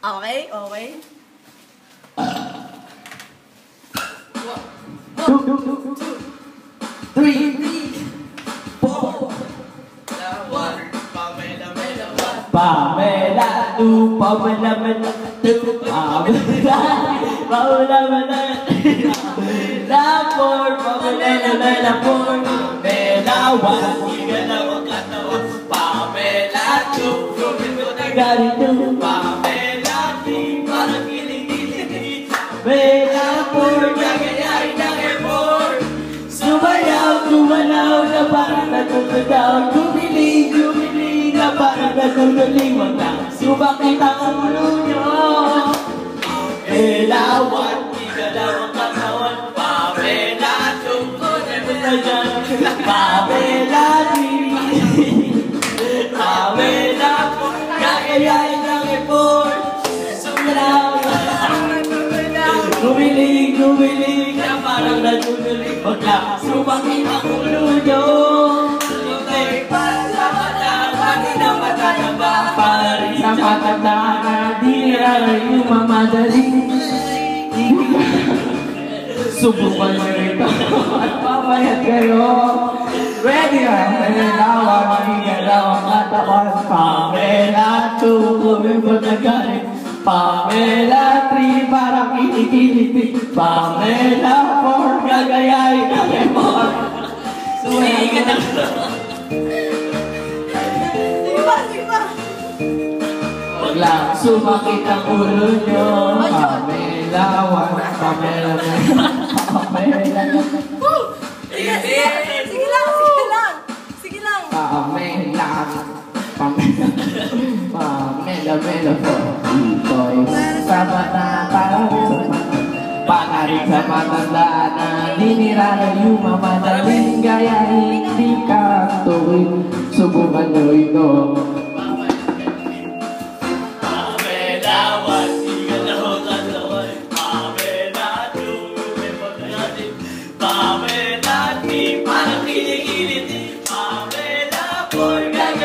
Okay, okay. Two, two, two, two, two. Three, four. Pamela, tu, Pamela, Mela, tu, Pamela, Pamela, Mela, Pamela, por, Pamela, Mela, por, Pamela, one, ang katawan, Pamela, two, gawin ko natutulaw Gumiling, gumiling na parang natutuling Wag lang sumakit ang ulo nyo. Elawan, igalaw ang katawan Pamela, tungkol na na dyan Pamela, di Pamela, kakayain ng effort Sumayaw, Gumiling, gumiling na parang natutulig Wag lang sumakit ang ulo nyo di nilalayo mamadali. Subukan nyo ito at pamayat kayo. Ready na, nalinawan, igalaw ang katawan Pamela, tukumin mo na galing Pamela, three, parang kinikiliti Pamela, four, gagayain ang effort Sumigat ang sumakit ang ulo nyo. Pamela, one, Pamela, Pamela Sige, sige, sige lang, sige lang. Sige lang. Pamela, Pamela, Pamela, Mela po Ito'y sa mata para rin sa mata Panarin sa matanda na ninirarayo mamadaling gaya hindi ka tuwid Subukan nyo ito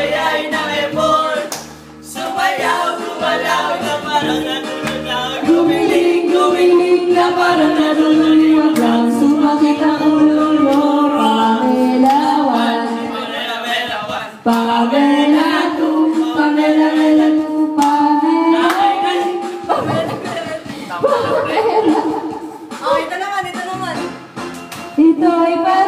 Sabay-sabay ng effort Sumayaw, gumalaw na parang natutunaw Gumiling, gumiling na parang natutunaw Sumakit ang ulo mo Pangelawan Pangelawan Ito ay para